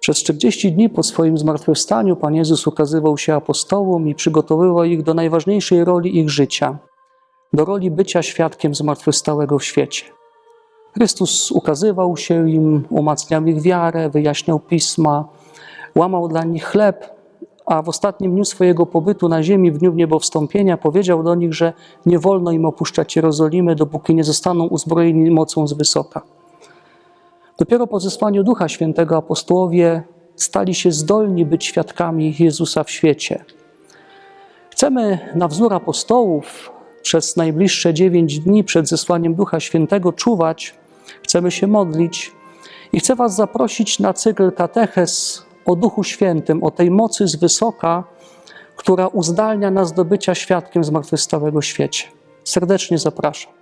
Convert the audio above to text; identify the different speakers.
Speaker 1: Przez 40 dni po swoim zmartwychwstaniu Pan Jezus ukazywał się apostołom i przygotowywał ich do najważniejszej roli ich życia do roli bycia świadkiem zmartwychwstałego w świecie. Chrystus ukazywał się im, umacniał ich wiarę, wyjaśniał pisma, łamał dla nich chleb, a w ostatnim dniu swojego pobytu na ziemi, w dniu niebowstąpienia, powiedział do nich, że nie wolno im opuszczać Jerozolimy, dopóki nie zostaną uzbrojeni mocą z wysoka. Dopiero po zesłaniu Ducha Świętego apostołowie stali się zdolni być świadkami Jezusa w świecie. Chcemy na wzór apostołów przez najbliższe dziewięć dni przed zesłaniem Ducha Świętego czuwać, chcemy się modlić i chcę Was zaprosić na cykl katechez o Duchu Świętym, o tej mocy z wysoka, która uzdalnia nas do bycia świadkiem zmartwychwstałego świecie. Serdecznie zapraszam.